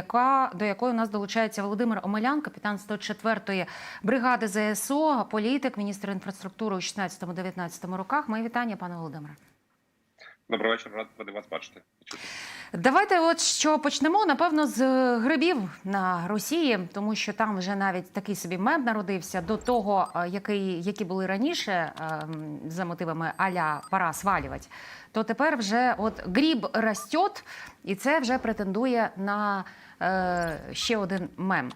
яка до якої у нас долучається Володимир Омелян, капітан 104-ї бригади ЗСО, політик, міністр інфраструктури у 16-19 роках. Мої вітання, пане Володимире. Добрий вечір, рад буде вас бачити. Давайте, от що почнемо, напевно, з грибів на Росії, тому що там вже навіть такий собі мем народився до того, е, який, які були раніше е, за мотивами аля пора свалювати. То тепер вже от гріб растет, і це вже претендує на е, ще один мем.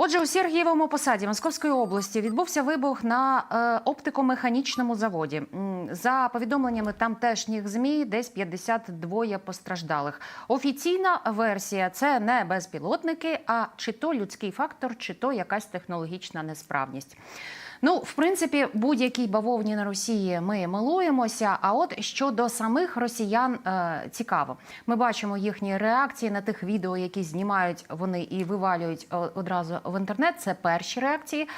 Отже, у Сергієвому посаді Московської області відбувся вибух на е, оптикомеханічному заводі. За повідомленнями тамтешніх змі, десь 52 постраждалих. Офіційна версія це не безпілотники, а чи то людський фактор, чи то якась технологічна несправність. Ну, в принципі, будь-якій бавовні на Росії ми милуємося. А от щодо самих росіян е, цікаво. Ми бачимо їхні реакції на тих відео, які знімають вони і вивалюють е, одразу в інтернет. Це перші реакції.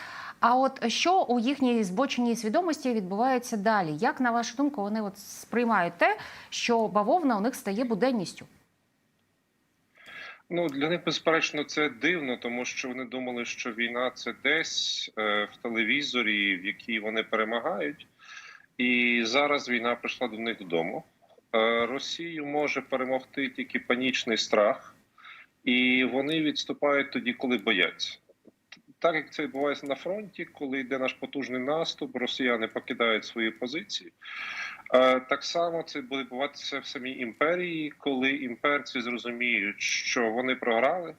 А от що у їхній збоченій свідомості відбувається далі? Як на вашу думку, вони от сприймають те, що бавовна у них стає буденністю? Ну для них безперечно це дивно, тому що вони думали, що війна це десь е, в телевізорі, в якій вони перемагають, і зараз війна прийшла до них додому. Е, Росію може перемогти тільки панічний страх, і вони відступають тоді, коли бояться. Так як це відбувається на фронті, коли йде наш потужний наступ, росіяни покидають свої позиції. Е, Так само це буде відбуватися в самій імперії, коли імперці зрозуміють, що вони програли,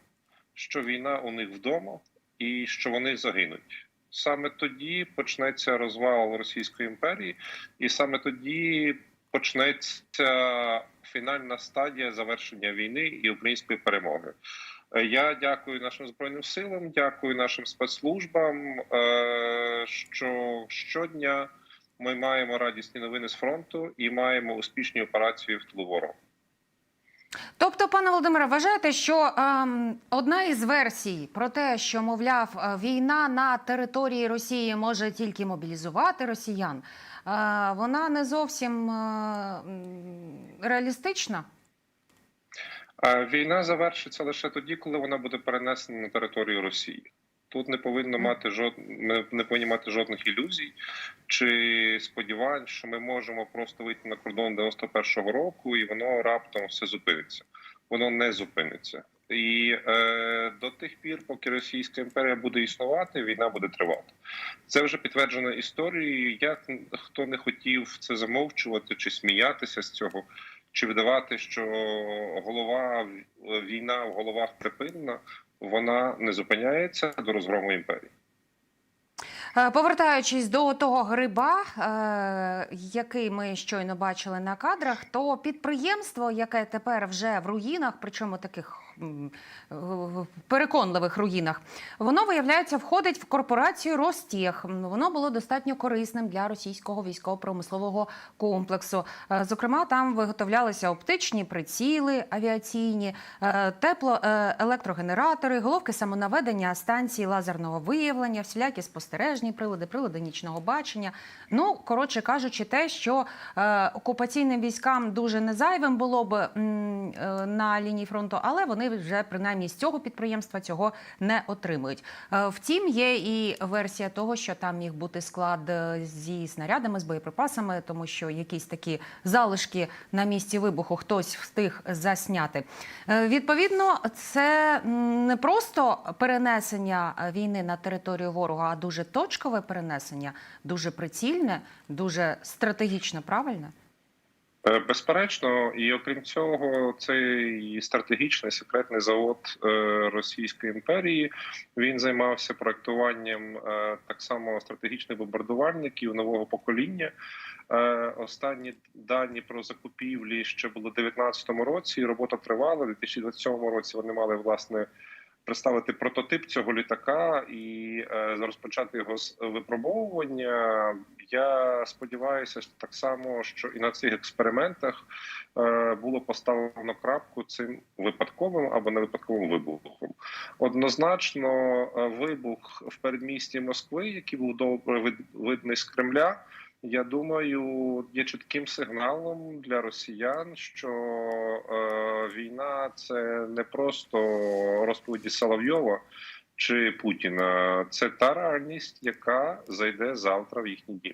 що війна у них вдома і що вони загинуть. Саме тоді почнеться розвал Російської імперії, і саме тоді почнеться фінальна стадія завершення війни і української перемоги. Е, Я дякую нашим збройним силам, дякую нашим спецслужбам, е, що щодня ми маємо радісні новини з фронту і маємо успішні операції в тилу ворога. Тобто, пане Володимире, вважаєте, що ем, одна із версій про те, що мовляв, е, війна на території Росії може тільки мобілізувати росіян, е, вона не зовсім е, реалістична? Війна завершиться лише тоді, коли вона буде перенесена на територію Росії. Тут не повинно мати жод... ми не повинні мати жодних ілюзій чи сподівань, що ми можемо просто вийти на кордон 91-го року, і воно раптом все зупиниться. Воно не зупиниться. І е, до тих пір, поки Російська імперія буде існувати, війна буде тривати. Це вже підтверджено історією. Як хто не хотів це замовчувати чи сміятися з цього, чи видавати, що голова війна в головах припинена, вона не зупиняється до розгрому імперії. Е, Повертаючись до того гриба, е, який ми щойно бачили на кадрах, то підприємство, яке тепер вже в руїнах, причому таких переконливих руїнах, воно виявляється входить в корпорацію Ростех. Воно було достатньо корисним для російського військово-промислового комплексу. Е, Зокрема, там виготовлялися оптичні приціли авіаційні, е, тепло е, електрогенератори, головки самонаведення станції лазерного виявлення, всілякі спостережні прилади, прилади нічного бачення. Ну, коротше кажучи, те, що е, окупаційним військам дуже незайвим було б е, на лінії фронту, але вони вже принаймні з цього підприємства цього не отримують. Е, втім, є і версія того, що там міг бути склад е, зі снарядами, з боєприпасами, тому що якісь такі залишки на місці вибуху хтось встиг засняти. Е, Відповідно, це не просто перенесення війни на територію ворога, а дуже точкове перенесення, дуже прицільне, дуже стратегічно правильне. Е, Безперечно, і окрім цього, цей стратегічний секретний завод е, Російської імперії він займався проектуванням е, так само стратегічних бомбардувальників нового покоління. Останні дані про закупівлі ще були у 2019 році. Робота тривала. У 2027 році вони мали власне представити прототип цього літака і е, розпочати його випробовування. Я сподіваюся, так само, що і на цих експериментах е, було поставлено крапку цим випадковим або невипадковим вибухом. Однозначно, е, вибух в передмісті Москви, який був добре видний з Кремля. Я думаю, є чітким сигналом для росіян, що е, війна це не просто розповіді Соловйова чи Путіна, це та реальність, яка зайде завтра в їхній дім.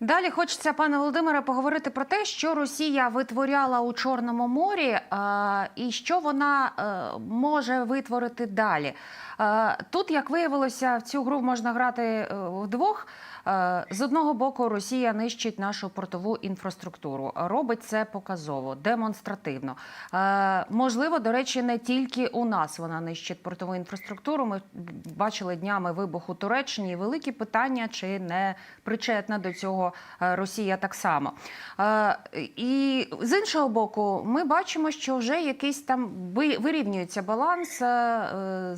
Далі хочеться, пане Володимире, поговорити про те, що Росія витворяла у Чорному морі, е, і що вона е, може витворити далі. Е, Тут, як виявилося, в цю гру можна грати вдвох. Е, З одного боку, Росія нищить нашу портову інфраструктуру, робить це показово, демонстративно. Е, Можливо, до речі, не тільки у нас вона нищить портову інфраструктуру. Ми бачили днями вибух у Туреччині. Великі питання, чи не причетна до цього е, Росія так само. І з іншого боку, ми бачимо, що вже якийсь там ви- вирівнюється баланс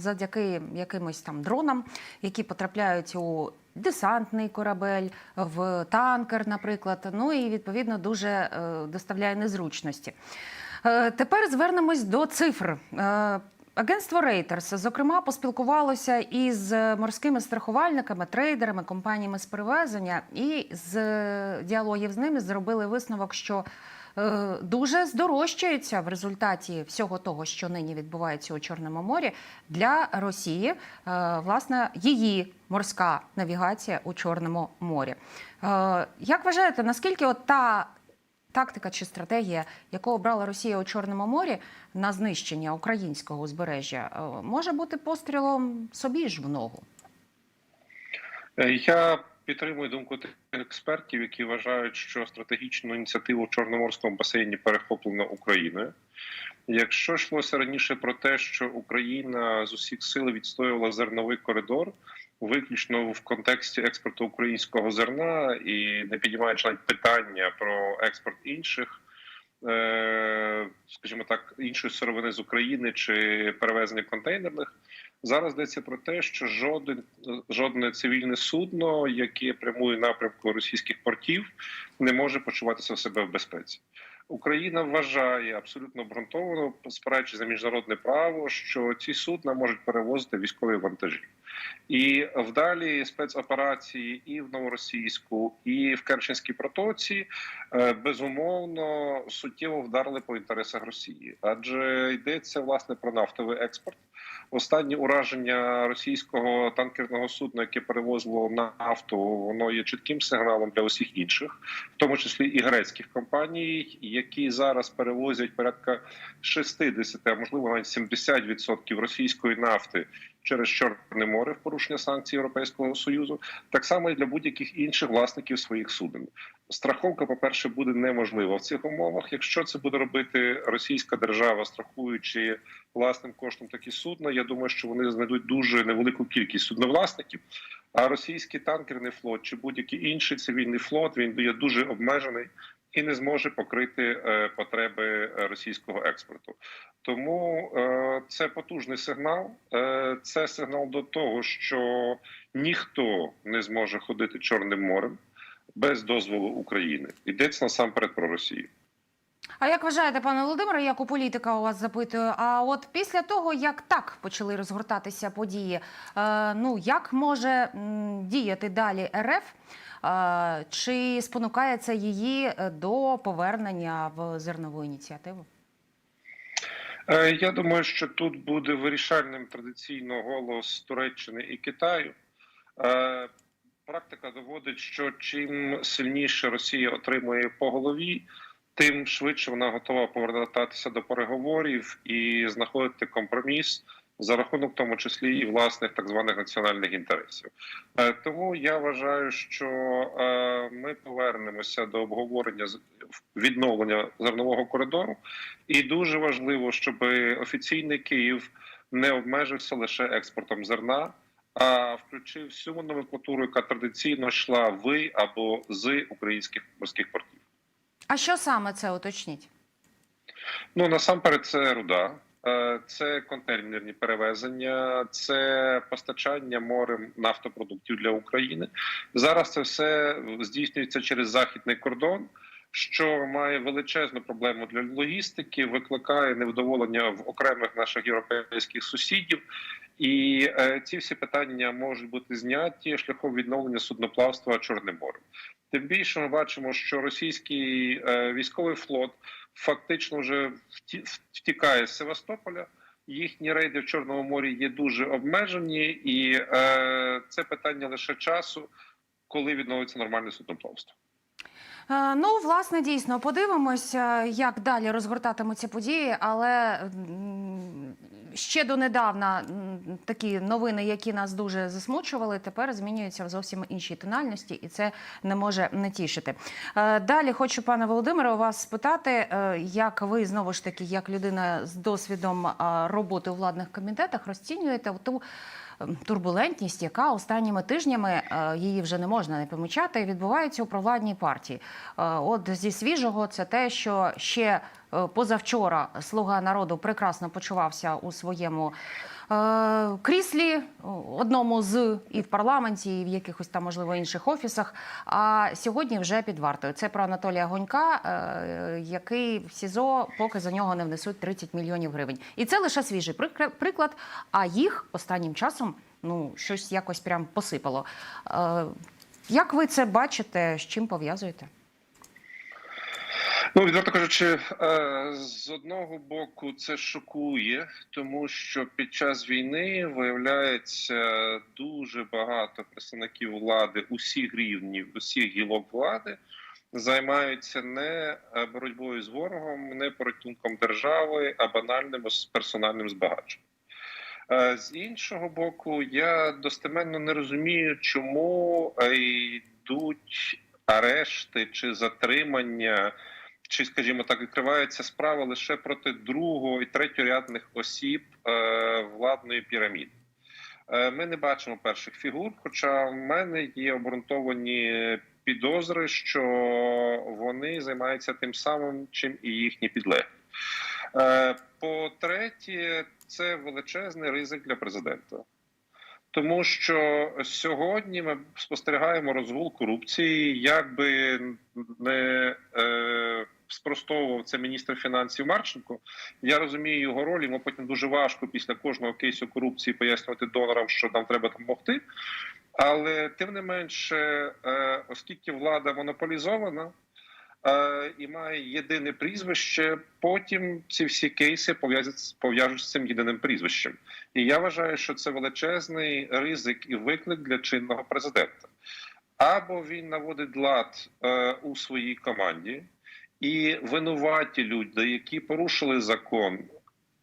завдяки якимось там дронам, які потрапляють у десантний корабель, в танкер, наприклад. Ну і відповідно дуже е, доставляє незручності. Е, Тепер звернемось до цифр. Е, Агентство Reuters, зокрема, поспілкувалося із морськими страхувальниками, трейдерами, компаніями з перевезення, і з діалогів з ними зробили висновок, що дуже здорожчаються в результаті всього того, що нині відбувається у Чорному морі, для Росії, е, власне, її морська навігація у Чорному морі. Е, Як вважаєте, наскільки от та тактика чи стратегія, яку обрала Росія у Чорному морі на знищення українського узбережжя, е, може бути пострілом собі ж в ногу? Е, Я підтримую думку тих експертів, які вважають, що стратегічну ініціативу в Чорноморському басейні перехоплено Україною. Якщо йшлося раніше про те, що Україна з усіх сил відстоювала зерновий коридор, виключно в контексті експорту українського зерна і не підіймаючи навіть питання про експорт інших, е, скажімо так, іншої сировини з України чи перевезення контейнерних. Зараз йдеться про те, що жоден жодне цивільне судно, яке прямує напрямку російських портів, не може почуватися в себе в безпеці. Україна вважає абсолютно обґрунтовано, спираючись на міжнародне право, що ці судна можуть перевозити військові вантажі. І вдалі спецоперації і в новоросійську, і в Керченській протоці безумовно суттєво вдарили по інтересах Росії, адже йдеться власне про нафтовий експорт. Останнє ураження російського танкерного судна, яке перевозило нафту, воно є чітким сигналом для усіх інших, в тому числі і грецьких компаній, які зараз перевозять порядка 60, а можливо навіть 70% російської нафти через Чорне море в порушення санкцій Європейського союзу, так само і для будь-яких інших власників своїх суден. Страховка, по перше, буде неможлива в цих умовах. Якщо це буде робити російська держава, страхуючи власним коштом такі судна, я думаю, що вони знайдуть дуже невелику кількість судновласників. А російський танкерний флот чи будь-який інший цивільний флот він є дуже обмежений і не зможе покрити е, потреби російського експорту. Тому е, це потужний сигнал. Е, це сигнал до того, що ніхто не зможе ходити Чорним морем без дозволу України. Йдеться насамперед про Росію. А як вважаєте, пане Володимире, як у політика у вас запитую? А от після того, як так почали розгортатися події, е, ну як може м, діяти далі РФ? Е, чи спонукає це її е, до повернення в зернову ініціативу? Е, Я думаю, що тут буде вирішальним традиційно голос Туреччини і Китаю. Е, Практика доводить, що чим сильніше Росія отримує по голові, тим швидше вона готова повертатися до переговорів і знаходити компроміс за рахунок, в тому числі і власних так званих національних інтересів. Е, Тому я вважаю, що е, ми повернемося до обговорення відновлення зернового коридору. І дуже важливо, щоб офіційний Київ не обмежився лише експортом зерна, включив всю номенклатуру, яка традиційно йшла в або з українських морських портів. А що саме це уточніть? Ну насамперед, це руда, е, це контейнерні перевезення, це постачання морем нафтопродуктів для України. Зараз це все здійснюється через західний кордон. Що має величезну проблему для логістики, викликає невдоволення в окремих наших європейських сусідів, І е, ці всі питання можуть бути зняті шляхом відновлення судноплавства Чорним морем. Тим більше ми бачимо, що російський е, військовий флот фактично вже втікає з Севастополя. Їхні рейди в Чорному морі є дуже обмежені, і е, це питання лише часу, коли відновиться нормальне судноплавство. Е, Ну, власне, дійсно, подивимося, як далі розгортатимуться події, але ще донедавна такі новини, які нас дуже засмучували, тепер змінюються в зовсім іншій тональності, і це не може не тішити. Е, Далі хочу, пане Володимире, у вас спитати, е, як ви знову ж таки, як людина з досвідом е, роботи у владних комітетах, розцінюєте ту турбулентність, яка останніми тижнями е, її вже не можна не помічати, відбувається у провладній партії. Е, От зі свіжого це те, що ще позавчора слуга народу прекрасно почувався у своєму е, кріслі, одному з і в парламенті, і в якихось там можливо інших офісах. А сьогодні вже під вартою. Це про Анатолія Гонька, е, який в СІЗО, поки за нього не внесуть 30 мільйонів гривень. І це лише свіжий приклад. А їх останнім часом ну щось якось прям посипало. Е, Як ви це бачите? З чим пов'язуєте? Ну, відверто кажучи, е, з одного боку це шокує, тому що під час війни виявляється дуже багато представників влади усіх рівнів, усіх гілок влади займаються не е, боротьбою з ворогом, не порятунком держави, а банальним персональним збагаченням. Е, З іншого боку, я достеменно не розумію, чому йдуть арешти чи затримання чи, скажімо так, відкривається справа лише проти другого і третьорядних осіб е, владної піраміди. Е, ми не бачимо перших фігур, хоча в мене є обґрунтовані підозри, що вони займаються тим самим, чим і їхні підлеглі. Е, по-третє, це величезний ризик для президента. Тому що сьогодні ми спостерігаємо розгул корупції, як би не е, спростовував це міністр фінансів Марченко. Я розумію його роль. Йому потім дуже важко після кожного кейсу корупції пояснювати донорам, що нам треба допомогти. Але тим не менше, е, оскільки влада монополізована. е, І має єдине прізвище. Потім ці всі кейси пов'яжуть з цим єдиним прізвищем. І я вважаю, що це величезний ризик і виклик для чинного президента. Або він наводить лад е, у своїй команді, і винуваті люди, які порушили закон,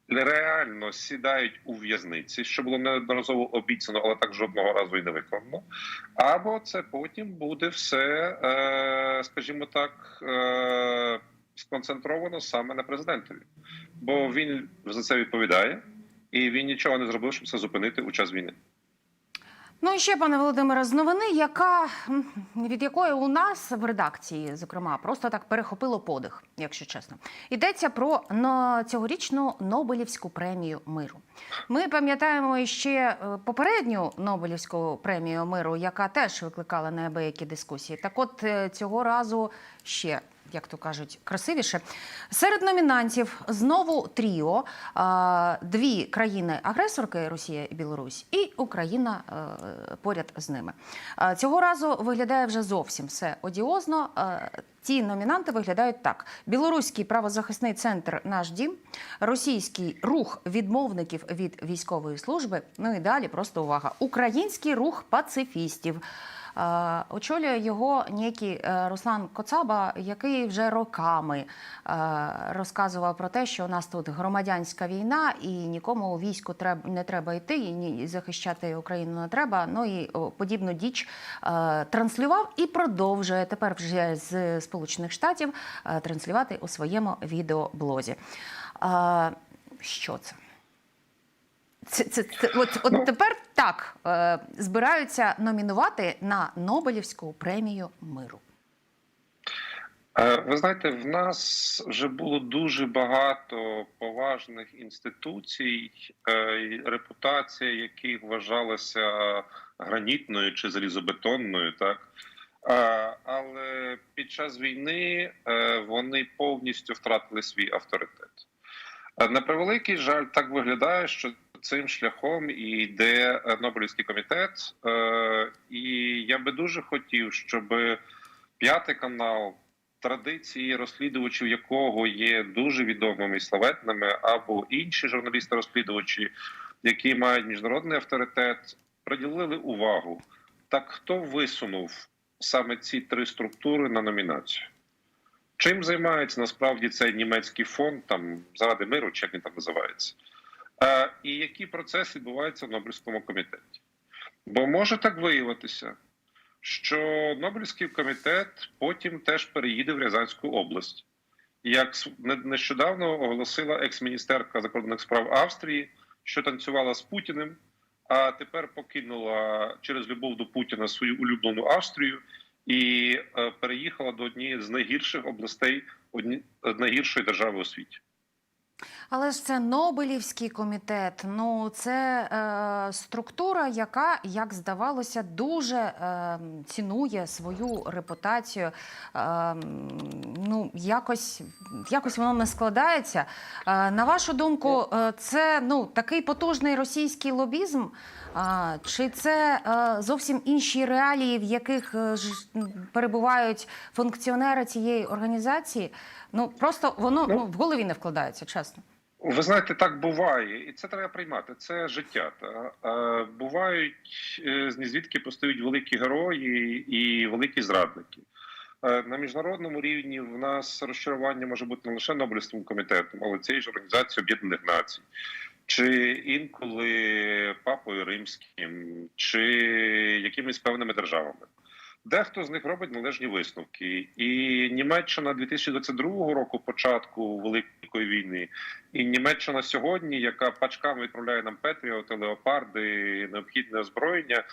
реально сідають у в'язниці, що було неодноразово обіцяно, але так жодного разу і не виконано. Або це потім буде все, е, скажімо так, е, сконцентровано саме на президентові, бо він за це відповідає і він нічого не зробив, щоб це зупинити у час війни. Ну і ще, пане Володимире, з новини, яка від якої у нас в редакції, зокрема, просто так перехопило подих, якщо чесно. Йдеться про цьогорічну Нобелівську премію миру. Ми пам'ятаємо ще е, попередню Нобелівську премію миру, яка теж викликала неабиякі дискусії. Так, от е, цього разу ще. Як то кажуть, красивіше серед номінантів знову тріо дві країни-агресорки Росія і Білорусь, і Україна е, поряд з ними. Цього разу виглядає вже зовсім все одіозно. Ці номінанти виглядають так: білоруський правозахисний центр Наш дім, російський рух відмовників від військової служби. Ну і далі просто увага. Український рух пацифістів. Очолює його некий е, Руслан Коцаба, який вже роками е, розказував про те, що у нас тут громадянська війна, і нікому у війську не треба йти, і захищати Україну не треба. Ну і подібну діч е, транслював і продовжує тепер вже з Сполучених Штатів транслювати у своєму відеоблозі. Що це? Це, це, це от, от тепер так е, збираються номінувати на Нобелівську премію миру. Е, Ви знаєте, в нас вже було дуже багато поважних інституцій, е, репутація яких вважалася гранітною чи залізобетонною, так Е, але під час війни вони повністю втратили свій авторитет. На превеликий жаль, так виглядає, що цим шляхом і йде е, Нобелівський комітет. Е, І я би дуже хотів, щоб п'ятий канал, традиції розслідувачів якого є дуже відомими і славетними, або інші журналісти-розслідувачі, які мають міжнародний авторитет, приділили увагу. Так хто висунув саме ці три структури на номінацію? Чим займається насправді цей німецький фонд там заради миру, чи як він там називається? І які процеси відбуваються в Нобелівському комітеті? Бо може так виявитися, що Нобелівський комітет потім теж переїде в Рязанську область. Як нещодавно оголосила екс-міністерка закордонних справ Австрії, що танцювала з Путіним, а тепер покинула через любов до Путіна свою улюблену Австрію і е, переїхала до однієї з найгірших областей одні, найгіршої держави у світі. Але ж це Нобелівський комітет. Ну це е, структура, яка, як здавалося, дуже е, цінує свою репутацію. Е, ну, якось, якось воно не складається. Е, на вашу думку, е, це ну такий потужний російський лобізм? Чи це е, зовсім інші реалії, в яких е, ж, перебувають функціонери цієї організації? Ну просто воно Ну, ну, в голові не вкладається, чесно. Ви знаєте, так буває, і це треба приймати. Це життя. Та е, бувають звідки постають великі герої і великі зрадники. На міжнародному рівні в нас розчарування може бути не лише Нобелівським комітетом, але цією ж організацією Об'єднаних Націй, чи інколи Папою Римським, чи якимись певними державами. Дехто з них робить належні висновки, і Німеччина 2022 року, початку великої війни, і Німеччина сьогодні, яка пачками відправляє нам Петріоти, леопарди, необхідне озброєння,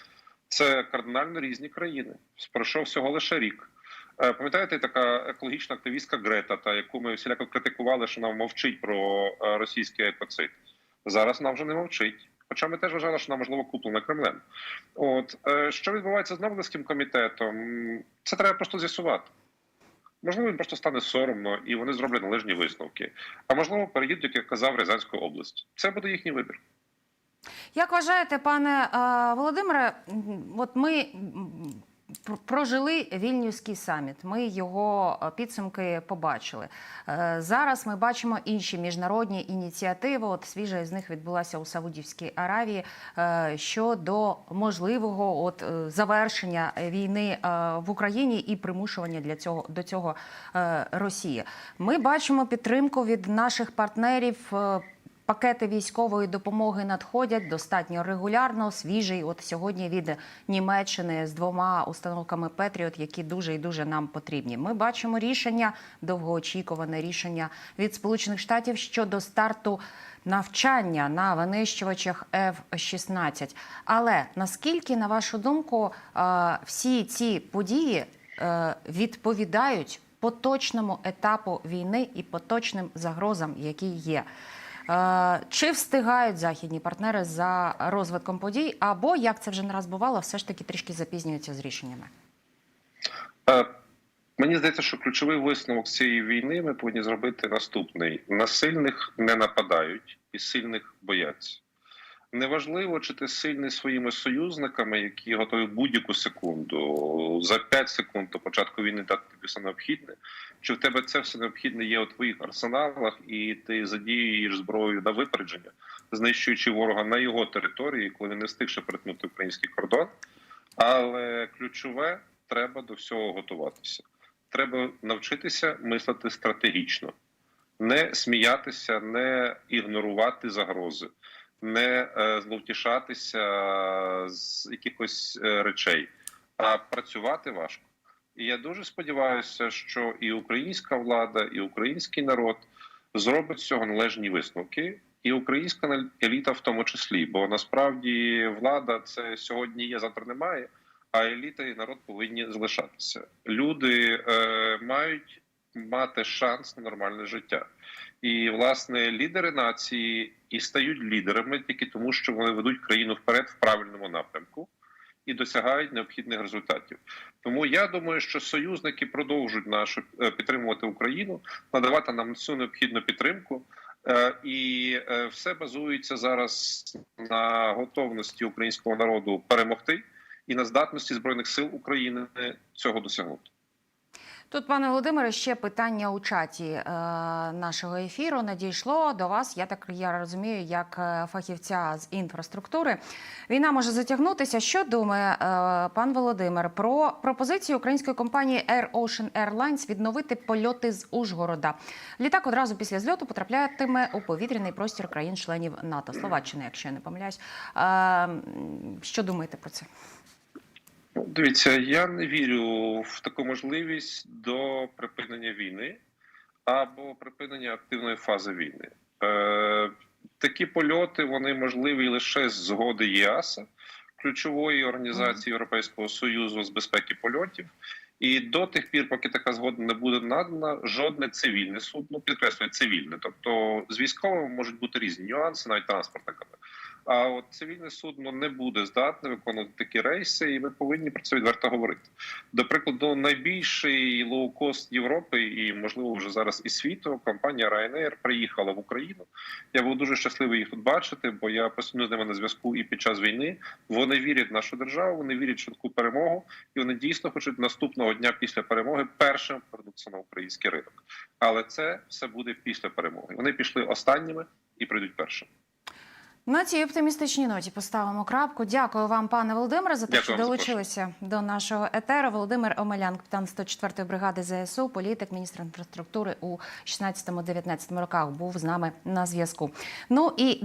це кардинально різні країни. Пройшов всього лише рік. Е, Пам'ятаєте, така екологічна активістка Грета, та яку ми всіляко критикували, що вона мовчить про е, російський екоцид. Зараз вона вже не мовчить. Хоча ми теж вважали, що вона можливо куплена Кремлем. От е, що відбувається з Нобелівським комітетом, це треба просто з'ясувати. Можливо, їм просто стане соромно і вони зроблять належні висновки. А можливо, переїдуть, як я казав, Рязанську область. Це буде їхній вибір. Як вважаєте, пане е, Володимире, от ми прожили Вільнюський саміт, ми його е, підсумки побачили. Е, Зараз ми бачимо інші міжнародні ініціативи. От свіжа з них відбулася у Саудівській Аравії е, щодо можливого от завершення війни в Україні і примушування для цього до цього Росії. Ми бачимо підтримку від наших партнерів. Пакети військової допомоги надходять достатньо регулярно. Свіжий, от сьогодні від Німеччини з двома установками Петріот, які дуже і дуже нам потрібні. Ми бачимо рішення, довгоочікуване рішення від Сполучених Штатів щодо старту навчання на винищувачах F-16. Але наскільки, на вашу думку, е, всі ці події е, відповідають поточному етапу війни і поточним загрозам, які є? Е, Чи встигають західні партнери за розвитком подій, або як це вже не раз бувало, все ж таки трішки запізнюються з рішеннями? Е, Мені здається, що ключовий висновок цієї війни ми повинні зробити наступний: на сильних не нападають, і сильних бояться. Неважливо, чи ти сильний своїми союзниками, які готові будь-яку секунду за 5 секунд до початку війни дати тобі все необхідне, чи в тебе це все необхідне є у твоїх арсеналах, і ти задіюєш зброю на випередження, знищуючи ворога на його території, коли він не встиг ще перетнути український кордон. Але ключове треба до всього готуватися. Треба навчитися мислити стратегічно, не сміятися, не ігнорувати загрози, не е, зловтішатися з якихось е, речей, а працювати важко. І я дуже сподіваюся, що і українська влада, і український народ зробить з цього належні висновки, і українська еліта в тому числі. Бо насправді влада це сьогодні є, завтра немає. А еліта і народ повинні залишатися. Люди е, мають мати шанс на нормальне життя. І власне лідери нації і стають лідерами тільки тому, що вони ведуть країну вперед в правильному напрямку і досягають необхідних результатів. Тому я думаю, що союзники продовжують нашу е, підтримувати Україну, надавати нам всю необхідну підтримку. Е, І е, все базується зараз на готовності українського народу перемогти і на здатності збройних сил України цього досягнути. Тут, пане Володимире, ще питання у чаті е, нашого ефіру надійшло до вас. Я так я розумію, як е, фахівця з інфраструктури. Війна може затягнутися. Що думає е, пан Володимир про пропозицію української компанії Air Ocean Airlines відновити польоти з Ужгорода? Літак одразу після зльоту потраплятиме у повітряний простір країн-членів НАТО, Словаччини, якщо я не помиляюсь. Е, що думаєте про це? Дивіться, я не вірю в таку можливість до припинення війни або припинення активної фази війни. Е, такі польоти вони можливі лише з згоди ЄАСа, ключової організації Європейського союзу з безпеки польотів. І до тих пір, поки така згода не буде надана, жодне цивільне судно, підкреслюю, цивільне, тобто з військовими можуть бути різні нюанси, навіть транспортна камера. А от цивільне судно не буде здатне виконувати такі рейси, і ми повинні про це відверто говорити. До прикладу, найбільший лоукост Європи і, можливо, вже зараз і світу, компанія Ryanair приїхала в Україну. Я був дуже щасливий їх тут бачити, бо я постійно з ними на зв'язку і під час війни. Вони вірять в нашу державу, вони вірять в швидку перемогу, і вони дійсно хочуть наступного дня після перемоги першим повернутися на український ринок. Але це все буде після перемоги. Вони пішли останніми і прийдуть першими. На цій оптимістичній ноті поставимо крапку. Дякую вам, пане Володимире, за те, Дякую що долучилися до нашого етеру. Володимир Омелян, капітан 104-ї бригади ЗСУ, політик, міністр інфраструктури у 16-19 роках, був з нами на зв'язку. Ну і